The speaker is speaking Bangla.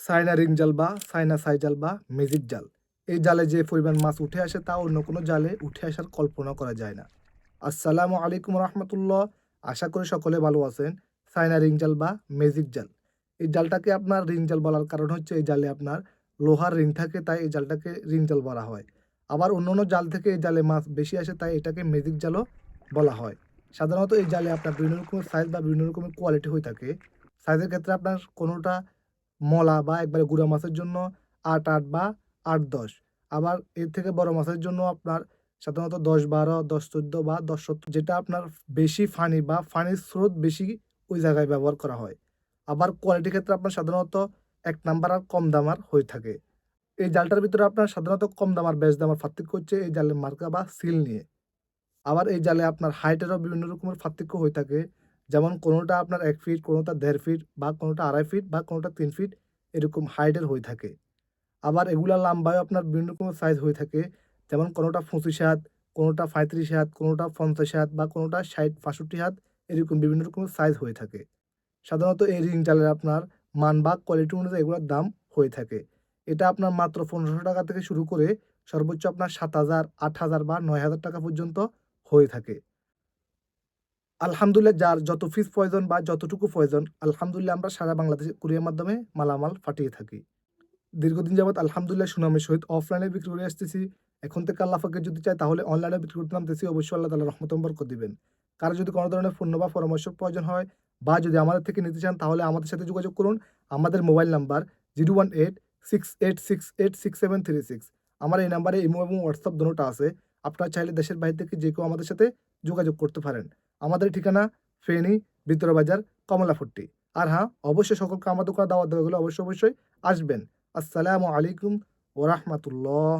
সাইনা রিং জাল বা সাইনা সাই জাল বা ম্যাজিক জাল। এই জালে যে পরিমাণ মাছ উঠে আসে তা অন্য কোনো জালে উঠে আসার কল্পনা করা যায় না। আসসালামু আলাইকুম রহমতুল্লাহ। আশা করি সকলে ভালো আছেন। সাইনা রিং জাল বা ম্যাজিক জাল। এই জালটাকে আপনার রিং জাল বলার কারণ হচ্ছে এই জালে আপনার লোহার রিং থাকে, তাই এই জালটাকে রিং জাল বলা হয়। আবার অন্য অন্য জাল থেকে এই জালে মাছ বেশি আসে, তাই এটাকে ম্যাজিক জালও বলা হয়। সাধারণত এই জালে আপনার বিভিন্ন রকমের সাইজ বা বিভিন্ন রকমের কোয়ালিটি হয়ে থাকে। সাইজের ক্ষেত্রে আপনার কোনোটা মলা বা একবারে গুঁড়া মাছের জন্য আট আট বা আট, দশ। আবার এর থেকে বড় মাছের জন্য আপনার সাধারণত দশ, বারো, দশ, চোদ্দ বা দশ, সত্তর যেটা আপনার বেশি ফানি বা ফানির স্রোত বেশি ওই জায়গায় ব্যবহার করা হয়। আবার কোয়ালিটির ক্ষেত্রে আপনার সাধারণত এক নাম্বার আর কম দামার হয়ে থাকে। এই জালটার ভিতরে আপনার সাধারণত কম দামার বেশ দামার পার্থক্য হচ্ছে এই জালের মার্কা বা সিল নিয়ে। আবার এই জালে আপনার হাইটেরও বিভিন্ন রকমের পার্থক্য হয়ে থাকে। যেমন কোনোটা আপনার এক ফিট কোনোটা দেড় ফিট বা কোনোটা আড়াই ফিট বা কোনোটা তিন ফিট এরকম হাইটের হয়ে থাকে। আবার এগুলা লম্বায় আপনার বিভিন্ন রকমের সাইজ হয়ে থাকে। যেমন কোনোটা পঁচিশ হাত, কোনোটা পঁয়ত্রিশ হাত, কোনোটা পঞ্চাশ হাত বা কোনোটা ষাট, বাষট্টি হাত এরকম বিভিন্ন রকমের সাইজ হয়ে থাকে। সাধারণত এই রিং জালের আপনার মান বা কোয়ালিটি অনুযায়ী এগুলোর দাম হয়ে থাকে। এটা আপনার মাত্র পনেরোশো টাকা থেকে শুরু করে সর্বোচ্চ আপনার সাত হাজার, আট হাজার বা নয় হাজার টাকা পর্যন্ত হয়ে থাকে। আলহামদুলিল্লাহ, যার যত ফিস প্রয়োজন বা যতটুকু প্রয়োজন আলহামদুলিল্লাহ আমরা সারা বাংলাদেশে কুরিয়ার মাধ্যমে মালামাল ফাটিয়ে থাকি। দীর্ঘদিন যাবৎ আলহামদুলিল্লাহ সুনামের সহিত অফলাইনে বিক্রি করে আসতেছি। এখন থেকে আল্লাহ যদি চাই তাহলে অনলাইনে বিক্রি করতে নামতেছি। অবশ্যই আল্লাহ তালা রহমত বরকত দিবেন। কারও যদি কোনো ধরনের পণ্য বা পরামর্শ প্রয়োজন হয় বা যদি আমাদের থেকে নিতে চান, তাহলে আমাদের সাথে যোগাযোগ করুন। আমাদের mobile number zero one eight, six eight six eight, six seven three six. আমার এই নাম্বারে ইমো এবং হোয়াটসঅ্যাপ দুটোটা আছে। আপনারা চাইলে দেশের বাইরে থেকে যে কেউ আমাদের সাথে যোগাযোগ করতে পারেন। আমাদের ঠিকানা ফেনী বিতরবাজার কমলাফুট্টি আর হ্যাঁ অবশ্যই সকলকে আমাদের করা দাওয়াত দেওয়া গেলে অবশ্যই অবশ্যই আসবেন। আসসালামু আলাইকুম ওরহমতুল্লাহ